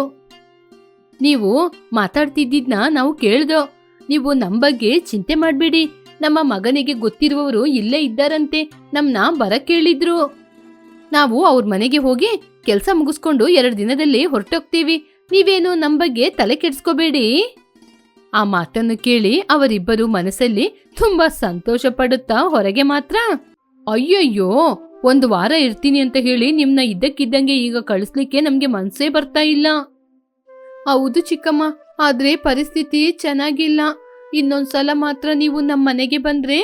ನೀವು ಮಾತಾಡ್ತಿದ್ದಿದ್ನ ನಾವು ಕೇಳ್ದೋ, ನೀವು ನಮ್ಮ ಬಗ್ಗೆ ಚಿಂತೆ ಮಾಡ್ಬೇಡಿ. ನಮ್ಮ ಮಗನಿಗೆ ಗೊತ್ತಿರುವವರು ಇಲ್ಲೇ ಇದ್ದಾರಂತೆ. ನಮ್ನ ಬರ ಕೇಳಿದ್ರು ನಾವು ಅವ್ರ ಮನೆಗೆ ಹೋಗಿ ಕೆಲಸ ಮುಗಿಸ್ಕೊಂಡು ಎರಡು ದಿನದಲ್ಲಿ ಹೊರಟೋಗ್ತೀವಿ. ನೀವೇನು ನಮ್ಮ ಬಗ್ಗೆ ತಲೆ ಕೆಡಿಸ್ಕೋಬೇಡಿ. ಆ ಮಾತನ್ನು ಕೇಳಿ ಅವರಿಬ್ಬರು ಮನಸ್ಸಲ್ಲಿ ತುಂಬಾ ಸಂತೋಷ ಪಡುತ್ತಾ ಹೊರಗೆ ಮಾತ್ರ. ಅಯ್ಯಯ್ಯೋ, ಒಂದು ವಾರ ಇರ್ತೀನಿ ಅಂತ ಹೇಳಿ ನಿಮ್ನ ಇದ್ದಕ್ಕಿದ್ದಂಗೆ ಈಗ ಕಳಿಸ್ಲಿಕ್ಕೆ ನಮ್ಗೆ ಮನ್ಸೇ ಬರ್ತಾ ಇಲ್ಲ. ಹೌದು ಚಿಕ್ಕಮ್ಮ, ಆದ್ರೆ ಪರಿಸ್ಥಿತಿ ಚೆನ್ನಾಗಿಲ್ಲ. ಇನ್ನೊಂದ್ಸಲ ಮಾತ್ರ ನೀವು ನಮ್ಮ ಮನೆಗೆ ಬಂದ್ರೆ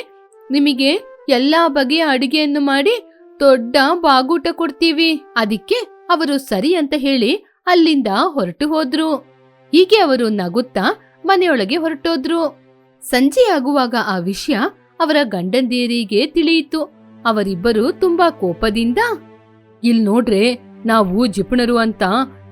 ನಿಮಗೆ ಎಲ್ಲಾ ಬಗೆಯ ಅಡಿಗೆಯನ್ನು ಮಾಡಿ ದೊಡ್ಡ ಬಾಗೂಟ ಕೊಡ್ತೀವಿ. ಅದಕ್ಕೆ ಅವರು ಸರಿ ಅಂತ ಹೇಳಿ ಅಲ್ಲಿಂದ ಹೊರಟು ಹೋದ್ರು. ಹೀಗೆ ಅವರು ನಗುತ್ತಾ ಮನೆಯೊಳಗೆ ಹೊರಟೋದ್ರು. ಸಂಜೆಯಾಗುವಾಗ ಆ ವಿಷಯ ಅವರ ಗಂಡಂದಿಯರಿಗೆ ತಿಳಿಯಿತು. ಅವರಿಬ್ಬರು ತುಂಬಾ ಕೋಪದಿಂದ, ಇಲ್ ನೋಡ್ರೆ, ನಾವು ಜಿಪುಣರು ಅಂತ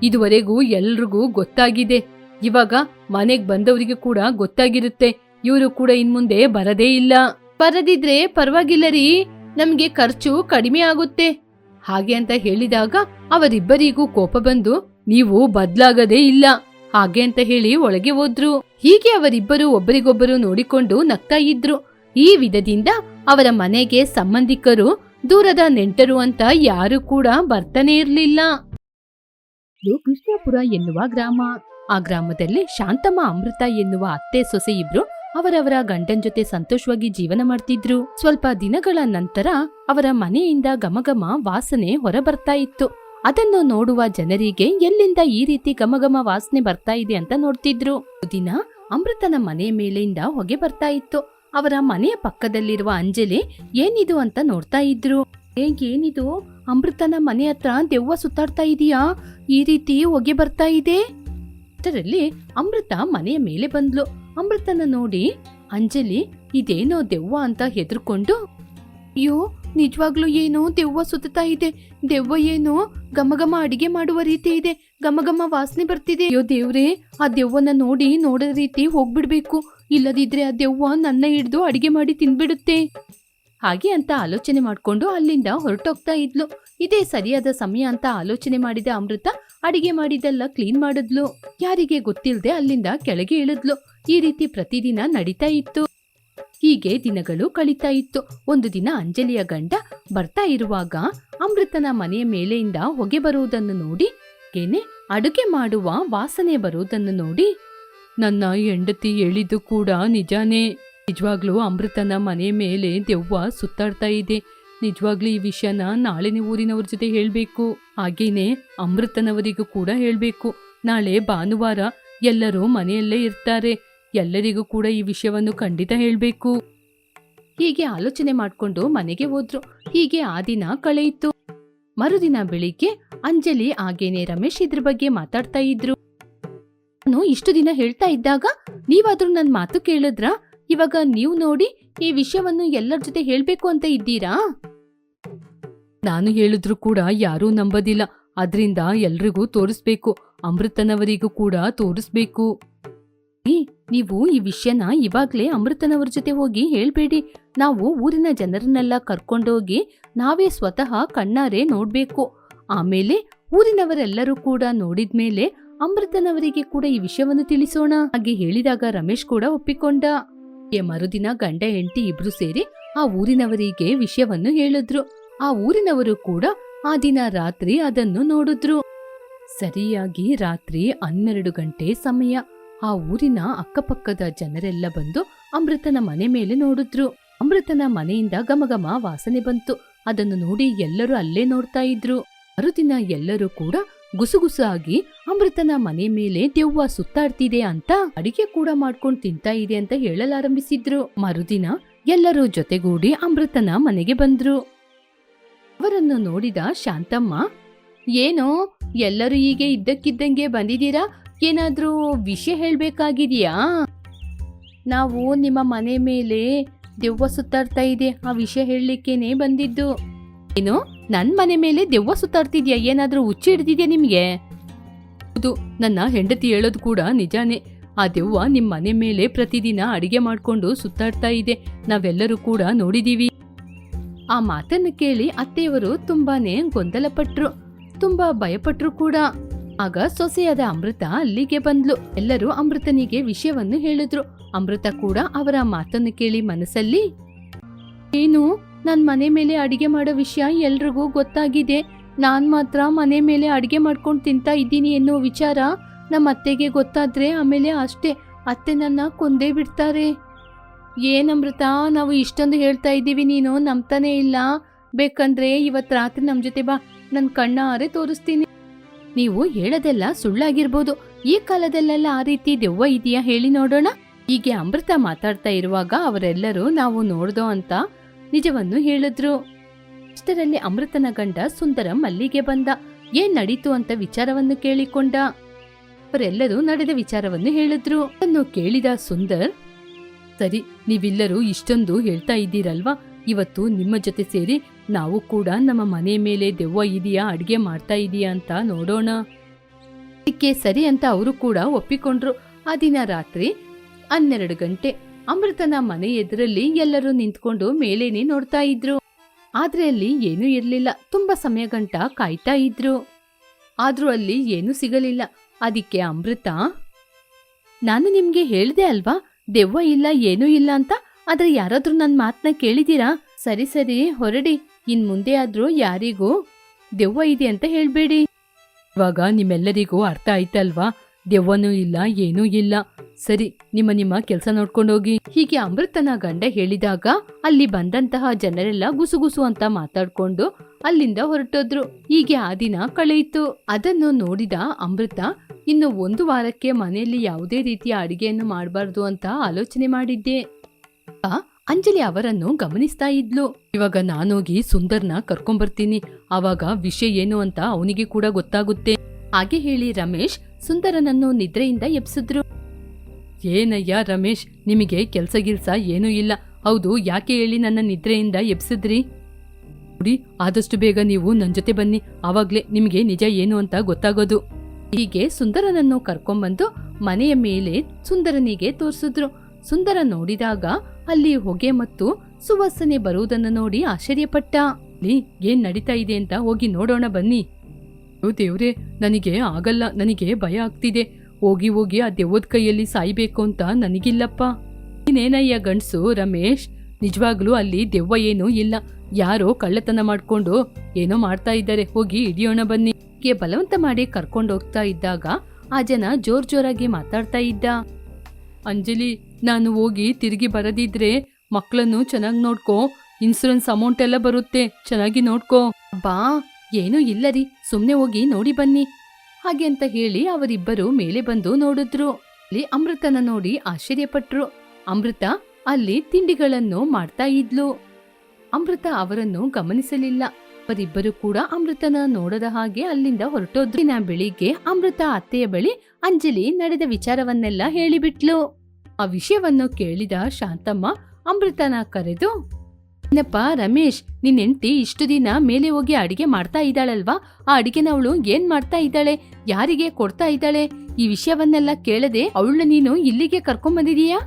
ಇದುವರೆಗೂ ಎಲ್ರಿಗೂ ಗೊತ್ತಾಗಿದೆ. ಇವಾಗ ಮನೆಗ್ ಬಂದವರಿಗೆ ಕೂಡ ಗೊತ್ತಾಗಿರುತ್ತೆ. ಇವರು ಕೂಡ ಇನ್ಮುಂದೆ ಬರದೇ ಇಲ್ಲ. ಬರದಿದ್ರೆ ಪರವಾಗಿಲ್ಲ ರೀ. ನಮ್ಗೆ ಖರ್ಚು ಕಡಿಮೆ ಆಗುತ್ತೆ. ಹಾಗೆ ಅಂತ ಹೇಳಿದಾಗ ಅವರಿಬ್ಬರಿಗೂ ಕೋಪ ಬಂದು ನೀವು ಬದ್ಲಾಗದೇ ಇಲ್ಲ. ಹಾಗೆ ಅಂತ ಹೇಳಿ ಒಳಗೆ ಹೋದ್ರು. ಹೀಗೆ ಅವರಿಬ್ಬರು ಒಬ್ಬರಿಗೊಬ್ಬರು ನೋಡಿಕೊಂಡು ನಗ್ತಾ ಇದ್ರು. ಈ ವಿಧದಿಂದ ಅವರ ಮನೆಗೆ ಸಂಬಂಧಿಕರು, ದೂರದ ನೆಂಟರು ಅಂತ ಯಾರು ಕೂಡ ಬರ್ತಾನೆ ಇರ್ಲಿಲ್ಲ. ಕೃಷ್ಣಾಪುರ ಎನ್ನುವ ಗ್ರಾಮ. ಆ ಗ್ರಾಮದಲ್ಲಿ ಶಾಂತಮ್ಮ ಅಮೃತ ಎನ್ನುವ ಅತ್ತೆ ಸೊಸೆ ಇಬ್ರು ಅವರವರ ಗಂಡನ್ ಜೊತೆ ಸಂತೋಷವಾಗಿ ಜೀವನ ಮಾಡ್ತಿದ್ರು. ಸ್ವಲ್ಪ ದಿನಗಳ ನಂತರ ಅವರ ಮನೆಯಿಂದ ಗಮಗಮ ವಾಸನೆ ಹೊರಬರ್ತಾ ಇತ್ತು. ಅದನ್ನು ನೋಡುವ ಜನರಿಗೆ ಎಲ್ಲಿಂದ ಈ ರೀತಿ ಗಮಗಮ ವಾಸನೆ ಬರ್ತಾ ಇದೆ ಅಂತ ನೋಡ್ತಿದ್ರು. ದಿನ ಅಮೃತನ ಮನೆ ಮೇಲಿಂದ ಹೊಗೆ ಬರ್ತಾ ಇತ್ತು. ಅವರ ಮನೆಯ ಪಕ್ಕದಲ್ಲಿರುವ ಅಂಜಲಿ, ಏನಿದು ಅಂತ ನೋಡ್ತಾ ಇದ್ರು. ಏನಿದು? ಅಮೃತನ ಮನೆ ಹತ್ರ ದೆವ್ವ ಸುತ್ತಾಡ್ತಾ ಇದೀಯಾ? ಈ ರೀತಿ ಹೊಗೆ ಬರ್ತಾ ಇದೆ? ಅಷ್ಟರಲ್ಲಿ ಅಮೃತ ಮನೆಯ ಮೇಲೆ ಬಂದ್ಲು. ಅಮೃತನ ನೋಡಿ, ಅಂಜಲಿ, ಇದೇನೋ ದೆವ್ವ ಅಂತ ಹೆದರ್ಕೊಂಡು, ಅಯ್ಯೋ, ನಿಜವಾಗ್ಲೂ ಏನೋ ದೆವ್ವ ಸುತ್ತಾ ಇದೆ. ದೆವ್ವ ಏನೋ ಗಮಗಮ ಅಡಿಗೆ ಮಾಡುವ ರೀತಿ ಇದೆ. ಗಮಗಮ ವಾಸನೆ ಬರ್ತಿದೆ. ಅಯ್ಯೋ ದೇವ್ರೇ, ಆ ದೆವ್ವನ ನೋಡಿ ನೋಡೋ ರೀತಿ ಹೋಗ್ಬಿಡ್ಬೇಕು. ಇಲ್ಲದಿದ್ರೆ ಆ ದೆವ್ವ ನನ್ನ ಹಿಡ್ದು ಅಡಿಗೆ ಮಾಡಿ ತಿನ್ಬಿಡುತ್ತೆ. ಹಾಗೆ ಅಂತ ಆಲೋಚನೆ ಮಾಡ್ಕೊಂಡು ಅಲ್ಲಿಂದ ಹೊರಟೋಗ್ತಾ ಇದ್ಲು. ಇದೇ ಸರಿಯಾದ ಸಮಯ ಅಂತ ಆಲೋಚನೆ ಮಾಡಿದ ಅಮೃತ ಅಡಿಗೆ ಮಾಡಿದೆಲ್ಲ ಕ್ಲೀನ್ ಮಾಡಿದ್ಲು. ಯಾರಿಗೆ ಗೊತ್ತಿಲ್ಲದೆ ಅಲ್ಲಿಂದ ಕೆಳಗೆ ಇಳಿದ್ಲು. ಈ ರೀತಿ ಪ್ರತಿದಿನ ನಡೀತಾ ಇತ್ತು. ಹೀಗೆ ದಿನಗಳು ಕಳೀತಾ ಇತ್ತು. ಒಂದು ದಿನ ಅಂಜಲಿಯ ಗಂಡ ಬರ್ತಾ ಇರುವಾಗ ಅಮೃತನ ಮನೆಯ ಮೇಲೆಯಿಂದ ಹೊಗೆ ಬರುವುದನ್ನು ನೋಡಿ, ಏನೇ ಅಡುಗೆ ಮಾಡುವ ವಾಸನೆ ಬರುವುದನ್ನು ನೋಡಿ, ನನ್ನ ಹೆಂಡತಿ ಹೇಳಿದ್ದು ಕೂಡ ನಿಜಾನೇ, ನಿಜವಾಗ್ಲೂ ಅಮೃತನ ಮನೆ ಮೇಲೆ ದೆವ್ವ ಸುತ್ತಾಡ್ತಾ ಇದೆ. ನಿಜವಾಗ್ಲೂ ಈ ವಿಷಯನ ನಾಳೆನೇ ಊರಿನವ್ರ ಜೊತೆ ಹೇಳ್ಬೇಕು. ಹಾಗೇನೆ ಅಮೃತನವರಿಗೂ ಕೂಡ ಹೇಳ್ಬೇಕು. ನಾಳೆ ಭಾನುವಾರ ಎಲ್ಲರೂ ಮನೆಯಲ್ಲೇ ಇರ್ತಾರೆ. ಎಲ್ಲರಿಗೂ ಕೂಡ ಈ ವಿಷಯವನ್ನು ಖಂಡಿತ ಹೇಳ್ಬೇಕು. ಹೀಗೆ ಆಲೋಚನೆ ಮಾಡ್ಕೊಂಡು ಮನೆಗೆ ಹೋದ್ರು. ಹೀಗೆ ಆ ದಿನ ಕಳೆಯಿತು. ಮರುದಿನ ಬೆಳಿಗ್ಗೆ ಅಂಜಲಿ, ಹಾಗೇನೆ ರಮೇಶ್ ಇದ್ರ ಬಗ್ಗೆ ಮಾತಾಡ್ತಾ ಇದ್ರು. ನಾನು ಇಷ್ಟು ದಿನ ಹೇಳ್ತಾ ಇದ್ದಾಗ ನೀವಾದ್ರೂ ನನ್ ಮಾತು ಕೇಳಿದ್ರ? ಇವಾಗ ನೀವು ನೋಡಿ ಈ ವಿಷಯವನ್ನು ಎಲ್ಲರ ಜೊತೆ ಹೇಳ್ಬೇಕು ಅಂತ ಇದ್ದೀರಾ? ನಾನು ಹೇಳಿದ್ರು ಕೂಡ ಯಾರೂ ನಂಬದಿಲ್ಲ. ಅದ್ರಿಂದ ಎಲ್ರಿಗೂ ತೋರಿಸ್ಬೇಕು. ಅಮೃತನವರಿಗೂ ಕೂಡ ತೋರಿಸ್ಬೇಕು. ನೀವು ಈ ವಿಷಯನ ಇವಾಗ್ಲೇ ಅಮೃತನವರ ಜೊತೆ ಹೋಗಿ ಹೇಳ್ಬೇಡಿ. ನಾವು ಊರಿನ ಜನರನ್ನೆಲ್ಲ ಕರ್ಕೊಂಡೋಗಿ ನಾವೇ ಸ್ವತಃ ಕಣ್ಣಾರೆ ನೋಡ್ಬೇಕು. ಆಮೇಲೆ ಊರಿನವರೆಲ್ಲರೂ ಕೂಡ ನೋಡಿದ್ಮೇಲೆ ಅಮೃತನವರಿಗೆ ಕೂಡ ಈ ವಿಷಯವನ್ನು ತಿಳಿಸೋಣ. ಹಾಗೆ ಹೇಳಿದಾಗ ರಮೇಶ್ ಕೂಡ ಒಪ್ಪಿಕೊಂಡ. ಮರುದಿನ ಗಂಡ ಹೆಂಡತಿ ಇಬ್ರು ಸೇರಿ ಆ ಊರಿನವರಿಗೆ ವಿಷಯವನ್ನು ಹೇಳಿದ್ರು. ಆ ಊರಿನವರು ಕೂಡ ಆ ದಿನ ರಾತ್ರಿ ಅದನ್ನು ನೋಡಿದ್ರು. ಸರಿಯಾಗಿ ರಾತ್ರಿ ಹನ್ನೆರಡು ಗಂಟೆ ಸಮಯ. ಆ ಊರಿನ ಅಕ್ಕಪಕ್ಕದ ಜನರೆಲ್ಲ ಬಂದು ಅಮೃತನ ಮನೆ ಮೇಲೆ ನೋಡಿದ್ರು. ಅಮೃತನ ಮನೆಯಿಂದ ಗಮಗಮ ವಾಸನೆ ಬಂತು. ಅದನ್ನು ನೋಡಿ ಎಲ್ಲರೂ ಅಲ್ಲೇ ನೋಡ್ತಾ ಇದ್ರು. ಮರುದಿನ ಎಲ್ಲರೂ ಕೂಡ ಗುಸುಗುಸಾಗಿ ಅಮೃತನ ಮನೆ ಮೇಲೆ ದೆವ್ವ ಸುತ್ತಾಡ್ತಿದೆ ಅಂತ ಅಡಿಗೆ ಕೂಡ ಮಾಡ್ಕೊಂಡು ತಿಂತಾ ಇದೆ ಅಂತ ಹೇಳಲಾರಂಭಿಸಿದ್ರು. ಮರುದಿನ ಎಲ್ಲರೂ ಜೊತೆಗೂಡಿ ಅಮೃತನ ಮನೆಗೆ ಬಂದ್ರು. ಅವರನ್ನು ನೋಡಿದ ಶಾಂತಮ್ಮ, ಏನೋ, ಎಲ್ಲರೂ ಹೀಗೆ ಇದ್ದಕ್ಕಿದ್ದಂಗೆ ಬಂದಿದ್ದೀರಾ? ಏನಾದರೂ ವಿಷಯ ಹೇಳಬೇಕಾಗಿದೆಯಾ? ನಾವು ನಿಮ್ಮ ಮನೆ ಮೇಲೆ ದೆವ್ವ ಸುತ್ತಾಡ್ತಾ ಇದೆ, ಆ ವಿಷಯ ಹೇಳಲಿಕ್ಕೇನೆ ಬಂದಿದ್ದು. ಏನು ನನ್ ಮನೆ ಮೇಲೆ ದೆವ್ವ ಸುತ್ತಾಡ್ತಿದ್ಯಾ? ಏನಾದ್ರೂ ಉಚ್ಚಿ ಹಿಡ್ದಿದ್ಯಾ ನಿಮ್ಗೆ? ಹೌದು, ನನ್ನ ಹೆಂಡತಿ ಹೇಳೋದು ಕೂಡ ನಿಜಾನೇ. ಆ ದೆವ್ವ ನಿಮ್ಮ ಮನೆ ಮೇಲೆ ಪ್ರತಿದಿನ ಅಡಿಗೆ ಮಾಡ್ಕೊಂಡು ಸುತ್ತಾಡ್ತಾ ಇದೆ. ನಾವೆಲ್ಲರೂ ಕೂಡ ನೋಡಿದೀವಿ. ಆ ಮಾತನ್ನು ಕೇಳಿ ಅತ್ತೆಯವರು ತುಂಬಾನೇ ಗೊಂದಲಪಟ್ರು. ತುಂಬಾ ಭಯಪಟ್ರು ಕೂಡ. ಆಗ ಸೊಸೆಯಾದ ಅಮೃತ ಅಲ್ಲಿಗೆ ಬಂದ್ಲು. ಎಲ್ಲರೂ ಅಮೃತನಿಗೆ ವಿಷಯವನ್ನು ಹೇಳಿದ್ರು. ಅಮೃತ ಕೂಡ ಅವರ ಮಾತನ್ನು ಕೇಳಿ ಮನಸ್ಸಲ್ಲಿ, ಏನು? ನನ್ ಮನೆ ಮೇಲೆ ಅಡುಗೆ ಮಾಡೋ ವಿಷಯ ಎಲ್ರಿಗೂ ಗೊತ್ತಾಗಿದೆ. ನಾನು ಮಾತ್ರ ಮನೆ ಮೇಲೆ ಅಡುಗೆ ಮಾಡ್ಕೊಂಡು ತಿಂತಾ ಇದ್ದೀನಿ ಅನ್ನೋ ವಿಚಾರ ನಮ್ಮ ಅತ್ತೆಗೆ ಗೊತ್ತಾದರೆ ಆಮೇಲೆ ಅಷ್ಟೇ, ಅತ್ತೆ ನನ್ನ ಕೊಂದೇ ಬಿಡ್ತಾರೆ. ಏನಮೃತ ನಾವು ಇಷ್ಟೊಂದು ಹೇಳ್ತಾ ಇದ್ದೀವಿ ನೀನು, ನಂಬ್ತಾನೆ ಇಲ್ಲ. ಬೇಕಂದ್ರೆ ಇವತ್ತು ರಾತ್ರಿ ನಮ್ಮ ಜೊತೆ ಬಾ ನನ್ನ ಕಣ್ಣಾರೆ ತೋರಿಸ್ತೀನಿ. ನೀವು ಹೇಳೋದೆಲ್ಲ ಸುಳ್ಳಾಗಿರ್ಬೋದು. ಈ ಕಾಲದಲ್ಲೆಲ್ಲ ಆ ರೀತಿ ದೆವ್ವ ಇದೆಯಾ ಹೇಳಿ ನೋಡೋಣ. ಹೀಗೆ ಅಮೃತ ಮಾತಾಡ್ತಾ ಇರುವಾಗ ಅವರೆಲ್ಲರೂ ನಾವು ನೋಡ್ದೋ ಅಂತ ನಿಜವನ್ನು ಹೇಳಿದ್ರು. ಇಷ್ಟರಲ್ಲಿ ಅಮೃತನ ಗಂಡ ಸುಂದರಂ ಅಲ್ಲಿಗೆ ಬಂದ. ಏನ್ ನಡೀತು ಅಂತ ವಿಚಾರವನ್ನು ಕೇಳಿಕೊಂಡ. ಅವರೆಲ್ಲರೂ ನಡೆದ ವಿಚಾರವನ್ನು ಹೇಳಿದ್ರು. ಅದನ್ನು ಕೇಳಿದ ಸುಂದರ್, ಸರಿ, ನೀವೆಲ್ಲರೂ ಇಷ್ಟೊಂದು ಹೇಳ್ತಾ ಇದ್ದೀರಲ್ವಾ? ಇವತ್ತು ನಿಮ್ಮ ಜೊತೆ ಸೇರಿ ನಾವು ಕೂಡ ನಮ್ಮ ಮನೆ ಮೇಲೆ ದೆವ್ವ ಇದೆಯಾ, ಅಡ್ಗೆ ಮಾಡ್ತಾ ಇದೀಯಾ ಅಂತ ನೋಡೋಣ. ಅದಕ್ಕೆ ಸರಿ ಅಂತ ಅವರು ಕೂಡ ಒಪ್ಪಿಕೊಂಡ್ರು. ಆ ದಿನ ರಾತ್ರಿ ಹನ್ನೆರಡು ಗಂಟೆ. ಅಮೃತನ ಮನೆ ಎದುರಲ್ಲಿ ಎಲ್ಲರೂ ನಿಂತ್ಕೊಂಡು ಮೇಲೇನೆ ನೋಡ್ತಾ ಇದ್ರು. ಆದ್ರೆ ಅಲ್ಲಿ ಏನೂ ಇರ್ಲಿಲ್ಲ. ತುಂಬಾ ಸಮಯ ಗಂಟ ಕಾಯ್ತಾ ಇದ್ರು. ಆದ್ರೂ ಅಲ್ಲಿ ಏನೂ ಸಿಗಲಿಲ್ಲ. ಅದಕ್ಕೆ ಅಮೃತ, ನಾನು ನಿಮ್ಗೆ ಹೇಳ್ದೆ ಅಲ್ವಾ? ದೆವ್ವ ಇಲ್ಲ, ಏನೂ ಇಲ್ಲ ಅಂತ? ಆದ್ರೆ ಯಾರಾದ್ರೂ ನನ್ನ ಮಾತನ್ನ ಕೇಳಿದೀರಾ? ಸರಿ ಸರಿ, ಹೊರಡಿ. ಇನ್ ಮುಂದೆ ಆದ್ರೂ ಯಾರಿಗೂ ದೆವ್ವ ಇದೆ ಅಂತ ಹೇಳ್ಬೇಡಿ. ಇವಾಗ ನಿಮ್ಮೆಲ್ಲರಿಗೂ ಅರ್ಥ ಆಯ್ತಲ್ವಾ? ದೆವ್ವನೂ ಇಲ್ಲ, ಏನೂ ಇಲ್ಲ. ಸರಿ, ನಿಮ್ಮ ನಿಮ್ಮ ಕೆಲಸ ನೋಡ್ಕೊಂಡೋಗಿ. ಹೀಗೆ ಅಮೃತನ ಗಂಡ ಹೇಳಿದಾಗ ಅಲ್ಲಿ ಬಂದಂತಹ ಜನರೆಲ್ಲ ಗುಸುಗುಸು ಅಂತ ಮಾತಾಡ್ಕೊಂಡು ಅಲ್ಲಿಂದ ಹೊರಟೋದ್ರು. ಹೀಗೆ ಆ ದಿನ ಕಳೆಯಿತು. ಅದನ್ನು ನೋಡಿದ ಅಮೃತ, ಇನ್ನು ಒಂದು ವಾರಕ್ಕೆ ಮನೆಯಲ್ಲಿ ಯಾವುದೇ ರೀತಿಯ ಅಡಿಗೆಯನ್ನು ಮಾಡಬಾರ್ದು ಅಂತ ಆಲೋಚನೆ ಮಾಡಿದ್ದೆ. ಅಂಜಲಿ ಅವರನ್ನು ಗಮನಿಸ್ತಾ ಇದ್ಲು. ಇವಾಗ ನಾನೋಗಿ ಸುಂದರ್ನ ಕರ್ಕೊಂಬರ್ತೀನಿ. ಆವಾಗ ವಿಷಯ ಏನು ಅಂತ ಅವನಿಗೆ ಕೂಡ ಗೊತ್ತಾಗುತ್ತೆ. ಹಾಗೆ ಹೇಳಿ ರಮೇಶ್ ಸುಂದರನನ್ನು ನಿದ್ರೆಯಿಂದ ಎಬ್ಸಿದ್ರು. ಏನಯ್ಯ ರಮೇಶ್, ನಿಮಗೆ ಕೆಲಸ ಗಿಲ್ಸ ಏನೂ ಇಲ್ಲ. ಹೌದು, ಯಾಕೆ ಹೇಳಿ ನನ್ನ ನಿದ್ರೆಯಿಂದ ಎಬ್ಸಿದ್ರಿ? ನೋಡಿ, ಆದಷ್ಟು ಬೇಗ ನೀವು ನನ್ನ ಜೊತೆ ಬನ್ನಿ. ಆವಾಗ್ಲೇ ನಿಮಗೆ ನಿಜ ಏನು ಅಂತ ಗೊತ್ತಾಗೋದು. ಹೀಗೆ ಸುಂದರನನ್ನು ಕರ್ಕೊಂಬಂದು ಮನೆಯ ಮೇಲೆ ಸುಂದರನಿಗೆ ತೋರಿಸಿದ್ರು. ಸುಂದರ ನೋಡಿದಾಗ ಅಲ್ಲಿ ಹೊಗೆ ಮತ್ತು ಸುವಾಸನೆ ಬರುವುದನ್ನು ನೋಡಿ ಆಶ್ಚರ್ಯಪಟ್ಟ. ಏನ್ ನಡೀತಾ ಇದೆ ಅಂತ ಹೋಗಿ ನೋಡೋಣ ಬನ್ನಿ. ದೇವ್ರೆ, ನನಗೆ ಆಗಲ್ಲ, ನನಗೆ ಭಯ ಆಗ್ತಿದೆ. ಹೋಗಿ ಹೋಗಿ ಆ ದೆವ್ವದ ಕೈಯಲ್ಲಿ ಸಾಯ್ಬೇಕು ಅಂತ ನನಗಿಲ್ಲಪ್ಪ. ನೀನೇನಯ್ಯ ಗಂಡ್ಸು, ರಮೇಶ್? ನಿಜವಾಗ್ಲೂ ಅಲ್ಲಿ ದೆವ್ವ ಏನೂ ಇಲ್ಲ. ಯಾರೋ ಕಳ್ಳತನ ಮಾಡ್ಕೊಂಡು ಏನೋ ಮಾಡ್ತಾ ಇದ್ದಾರೆ. ಹೋಗಿ ಹಿಡಿಯೋಣ ಬನ್ನಿ. ಬಲವಂತ ಮಾಡಿ ಕರ್ಕೊಂಡು ಹೋಗ್ತಾ ಇದ್ದಾಗ ಆ ಜನ ಜೋರ್ ಜೋರಾಗಿ ಮಾತಾಡ್ತಾ ಇದ್ದ. ಅಂಜಲಿ, ನಾನು ಹೋಗಿ ತಿರುಗಿ ಬರದಿದ್ರೆ ಮಕ್ಕಳನ್ನು ಚೆನ್ನಾಗಿ ನೋಡ್ಕೋ. ಇನ್ಸೂರೆನ್ಸ್ ಅಮೌಂಟ್ ಎಲ್ಲ ಬರುತ್ತೆ. ಚೆನ್ನಾಗಿ ನೋಡ್ಕೋ. ಬಾ, ಏನೂ ಇಲ್ಲ ರೀ. ಸುಮ್ನೆ ಹೋಗಿ ನೋಡಿ ಬನ್ನಿ. ಹಾಗೆ ಅಂತ ಹೇಳಿ ಅವರಿಬ್ಬರು ಮೇಲೆ ಬಂದು ನೋಡಿದ್ರು. ಅಲ್ಲಿ ಅಮೃತನ ನೋಡಿ ಆಶ್ಚರ್ಯಪಟ್ರು. ಅಮೃತ ಅಲ್ಲಿ ತಿಂಡಿಗಳನ್ನು ಮಾಡ್ತಾ ಇದ್ಲು. ಅಮೃತ ಅವರನ್ನು ಗಮನಿಸಲಿಲ್ಲ. ಅವರಿಬ್ಬರು ಕೂಡ ಅಮೃತನ ನೋಡದ ಹಾಗೆ ಅಲ್ಲಿಂದ ಹೊರಟೋದ್ರು. ದಿನ ಬೆಳಿಗ್ಗೆ ಅಮೃತ ಅತ್ತೆಯ ಬಳಿ ಅಂಜಲಿ ನಡೆದ ವಿಚಾರವನ್ನೆಲ್ಲ ಹೇಳಿಬಿಟ್ಲು. ಆ ವಿಷಯವನ್ನು ಕೇಳಿದ ಶಾಂತಮ್ಮ ಅಮೃತನ ಕರೆದು ಏನಪ್ಪ ರಮೇಶ್, ನಿನ್ ಹೆಂಡ್ತಿ ಇಷ್ಟು ದಿನ ಮೇಲೆ ಹೋಗಿ ಅಡಿಗೆ ಮಾಡ್ತಾ ಇದ್ದಾಳಲ್ವಾ? ಆ ಅಡಿಗೆನ ಅವಳು ಏನ್ ಮಾಡ್ತಾ ಇದ್ದಾಳೆ? ಯಾರಿಗೆ ಕೊಡ್ತಾ ಇದ್ದಾಳೆ? ಈ ವಿಷಯವನ್ನೆಲ್ಲ ಕೇಳದೆ ಅವಳನ್ನ ನೀನು ಇಲ್ಲಿಗೆ ಕರ್ಕೊಂಡ್ ಬಂದಿದೀಯಾ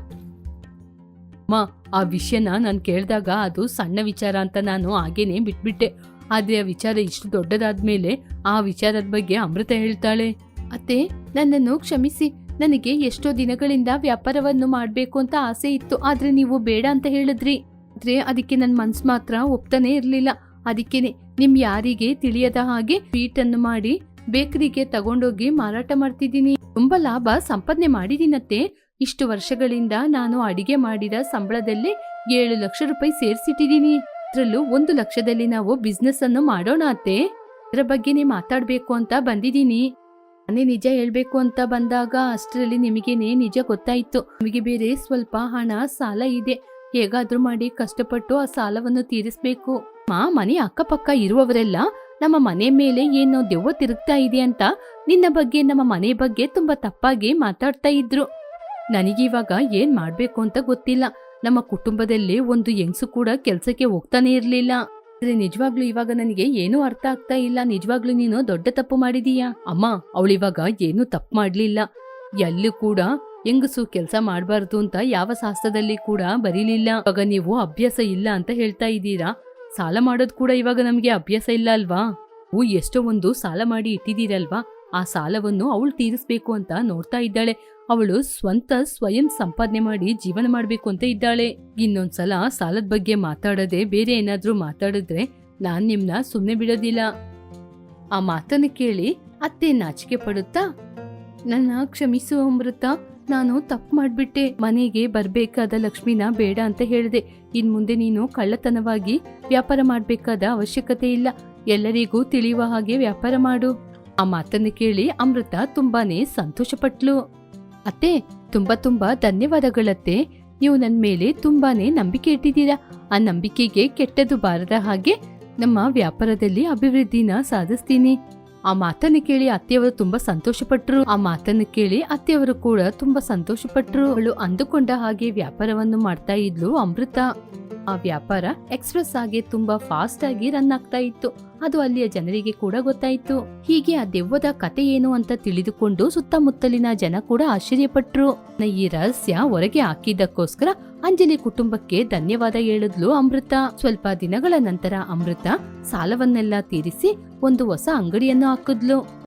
ಮಾ, ಆ ವಿಷಯನ ನಾನು ಕೇಳಿದಾಗ ಅದು ಸಣ್ಣ ವಿಚಾರ ಅಂತ ನಾನು ಹಾಗೇನೆ ಬಿಟ್ಬಿಟ್ಟೆ. ಆದ್ರೆ ಆ ವಿಚಾರ ಇಷ್ಟು ದೊಡ್ಡದಾದ್ಮೇಲೆ ಆ ವಿಚಾರದ ಬಗ್ಗೆ ಅಮೃತ ಹೇಳ್ತಾಳೆ. ಅತ್ತೆ, ನನ್ನನ್ನು ಕ್ಷಮಿಸಿ. ನನಗೆ ಎಷ್ಟೋ ದಿನಗಳಿಂದ ವ್ಯಾಪಾರವನ್ನು ಮಾಡಬೇಕು ಅಂತ ಆಸೆ ಇತ್ತು. ಆದ್ರೆ ನೀವು ಬೇಡ ಅಂತ ಹೇಳಿದ್ರಿ. ಆದ್ರೆ ಅದಕ್ಕೆ ನನ್ನ ಮನ್ಸ್ ಮಾತ್ರ ಒಪ್ತಾನೆ ಇರ್ಲಿಲ್ಲ. ಅದಕ್ಕೇನೆ ನಿಮ್ ಯಾರಿಗೆ ತಿಳಿಯದ ಹಾಗೆ ಸ್ವೀಟ್ ಅನ್ನು ಮಾಡಿ ಬೇಕರಿಗೆ ತಗೊಂಡೋಗಿ ಮಾರಾಟ ಮಾಡ್ತಿದ್ದೀನಿ. ತುಂಬಾ ಲಾಭ ಸಂಪಾದನೆ ಮಾಡಿದೀನತ್ತೆ. ಇಷ್ಟು ವರ್ಷಗಳಿಂದ ನಾನು ಅಡಿಗೆ ಮಾಡಿದ ಸಂಬಳದಲ್ಲಿ ಏಳು ಲಕ್ಷ ರೂಪಾಯಿ ಸೇರ್ಸಿಟ್ಟಿದೀನಿ ಅದ್ರಲ್ಲೂ ಒಂದು ಲಕ್ಷದಲ್ಲಿ ನಾವು ಬಿಸ್ನೆಸ್ ಅನ್ನು ಮಾಡೋಣ ಅತ್ತೆ. ಅದ್ರ ಬಗ್ಗೆನೇ ಮಾತಾಡ್ಬೇಕು ಅಂತ ಬಂದಿದ್ದೀನಿ. ನಾನೇ ನಿಜ ಹೇಳ್ಬೇಕು ಅಂತ ಬಂದಾಗ ಅಷ್ಟರಲ್ಲಿ ನಿಮಗೇನೆ ನಿಜ ಗೊತ್ತಾಯ್ತು. ನಿಮಗೆ ಬೇರೆ ಸ್ವಲ್ಪ ಹಣ ಸಾಲ ಇದೆ. ಹೇಗಾದ್ರೂ ಮಾಡಿ ಕಷ್ಟಪಟ್ಟು ಆ ಸಾಲವನ್ನು ತೀರಿಸಬೇಕು. ಮಾ, ಮನೆ ಅಕ್ಕಪಕ್ಕ ಇರುವವರೆಲ್ಲ ನಮ್ಮ ಮನೆ ಮೇಲೆ ಏನೋ ದೆವ್ವ ತಿರುಗ್ತಾ ಇದೆ ಅಂತ ನಿನ್ನ ಬಗ್ಗೆ, ನಮ್ಮ ಮನೆ ಬಗ್ಗೆ ತುಂಬಾ ತಪ್ಪಾಗಿ ಮಾತಾಡ್ತಾ ಇದ್ರು. ನನಗಿವಾಗ ಏನ್ ಮಾಡ್ಬೇಕು ಅಂತ ಗೊತ್ತಿಲ್ಲ. ನಮ್ಮ ಕುಟುಂಬದಲ್ಲಿ ಒಂದು ಹೆಂಗ್ಸು ಕೂಡ ಕೆಲ್ಸಕ್ಕೆ ಹೋಗ್ತಾನೆ ಇರ್ಲಿಲ್ಲ. ಆದ್ರೆ ನಿಜವಾಗ್ಲೂ ಇವಾಗ ನನಗೆ ಏನೂ ಅರ್ಥ ಆಗ್ತಾ ಇಲ್ಲ. ನಿಜವಾಗ್ಲೂ ನೀನು ದೊಡ್ಡ ತಪ್ಪು ಮಾಡಿದೀಯಾ? ಅಮ್ಮ, ಅವಳಿವಾಗ ಏನೂ ತಪ್ಪು ಮಾಡ್ಲಿಲ್ಲ. ಎಲ್ಲೂ ಕೂಡ ಹೆಂಗಸು ಕೆಲಸ ಮಾಡಬಾರ್ದು ಅಂತ ಯಾವ ಶಾಸ್ತ್ರದಲ್ಲಿ ಕೂಡ ಬರೀಲಿಲ್ಲ. ಇವಾಗ ನೀವು ಅಭ್ಯಾಸ ಇಲ್ಲ ಅಂತ ಹೇಳ್ತಾ ಇದ್ದೀರಾ? ಸಾಲ ಮಾಡೋದು ಕೂಡ ಇವಾಗ ನಮಗೆ ಅಭ್ಯಾಸ ಇಲ್ಲ ಅಲ್ವಾ? ಹೂ, ಎಷ್ಟೋ ಒಂದು ಸಾಲ ಮಾಡಿ ಇಟ್ಟಿದ್ದೀರಲ್ವಾ? ಆ ಸಾಲವನ್ನು ಅವಳು ತೀರಿಸ್ಬೇಕು ಅಂತ ನೋಡ್ತಾ ಇದ್ದಾಳೆ. ಅವಳು ಸ್ವಂತ ಸ್ವಯಂ ಸಂಪಾದನೆ ಮಾಡಿ ಜೀವನ ಮಾಡಬೇಕು ಅಂತ ಇದ್ದಾಳೆ. ಇನ್ನೊಂದ್ಸಲ ಸಾಲದ ಬಗ್ಗೆ ಮಾತಾಡದೆ ಬೇರೆ ಏನಾದರೂ ಮಾತಾಡಿದ್ರೆ ನಾನು ನಿಮ್ನ ಸುಮ್ಮನೆ ಬಿಡೋದಿಲ್ಲ. ಆ ಮಾತನ್ನು ಕೇಳಿ ಅತ್ತೆ ನಾಚಿಕೆ ಪಡುತ್ತಾ? ನನ್ನ ಕ್ಷಮಿಸು ಅಮೃತ. ನಾನು ತಪ್ಪು ಮಾಡ್ಬಿಟ್ಟೆ. ಮನೆಗೆ ಬರ್ಬೇಕಾದ ಲಕ್ಷ್ಮಿನ ಬೇಡ ಅಂತ ಹೇಳಿದೆ. ಇನ್ ಮುಂದೆ ನೀನು ಕಳ್ಳತನವಾಗಿ ವ್ಯಾಪಾರ ಮಾಡ್ಬೇಕಾದ ಅವಶ್ಯಕತೆ ಇಲ್ಲ. ಎಲ್ಲರಿಗೂ ತಿಳಿಯುವ ಹಾಗೆ ವ್ಯಾಪಾರ ಮಾಡು. ಆ ಮಾತನ್ನು ಕೇಳಿ ಅಮೃತ ತುಂಬಾನೇ ಸಂತೋಷಪಟ್ಲು. ಅತ್ತೆ, ತುಂಬಾ ತುಂಬಾ ಧನ್ಯವಾದಗಳತ್ತೆ. ನೀವು ನನ್ನ ಮೇಲೆ ತುಂಬಾನೇ ನಂಬಿಕೆ ಇಟ್ಟಿದ್ದೀರಾ. ಆ ನಂಬಿಕೆಗೆ ಕೆಟ್ಟದು ಬಾರದ ಹಾಗೆ ನಮ್ಮ ವ್ಯಾಪಾರದಲ್ಲಿ ಅಭಿವೃದ್ಧಿನ ಸಾಧಿಸ್ತೀನಿ. ಆ ಮಾತನ್ನು ಕೇಳಿ ಅತ್ತೆಯವರು ತುಂಬಾ ಸಂತೋಷಪಟ್ಟರು ಆ ಮಾತನ್ನು ಕೇಳಿ ಅತ್ತೆಯವರು ಕೂಡ ತುಂಬಾ ಸಂತೋಷಪಟ್ಟರು ಅವಳು ಅಂದುಕೊಂಡ ಹಾಗೆ ವ್ಯಾಪಾರವನ್ನು ಮಾಡ್ತಾ ಇದ್ಲು ಅಮೃತ. ಆ ವ್ಯಾಪಾರ ಎಕ್ಸ್ಪ್ರೆಸ್ ಆಗಿ ತುಂಬಾ ಫಾಸ್ಟ್ ಆಗಿ ರನ್ ಆಗ್ತಾ ಇತ್ತು. ಅದು ಅಲ್ಲಿಯ ಜನರಿಗೆ ಕೂಡ ಗೊತ್ತಾಯಿತು. ಹೀಗೆ ಆ ದೆವ್ವದ ಕತೆ ಏನು ಅಂತ ತಿಳಿದುಕೊಂಡು ಸುತ್ತಮುತ್ತಲಿನ ಜನ ಕೂಡ ಆಶ್ಚರ್ಯಪಟ್ರು. ಈ ರಹಸ್ಯ ಹೊರಗೆ ಹಾಕಿದ್ದಕ್ಕೋಸ್ಕರ ಅಂಜಲಿ ಕುಟುಂಬಕ್ಕೆ ಧನ್ಯವಾದ ಹೇಳಿದ್ಲು ಅಮೃತ. ಸ್ವಲ್ಪ ದಿನಗಳ ನಂತರ ಅಮೃತ ಸಾಲವನ್ನೆಲ್ಲ ತೀರಿಸಿ ಒಂದು ಹೊಸ ಅಂಗಡಿಯನ್ನು ಹಾಕಿದ್ಲು.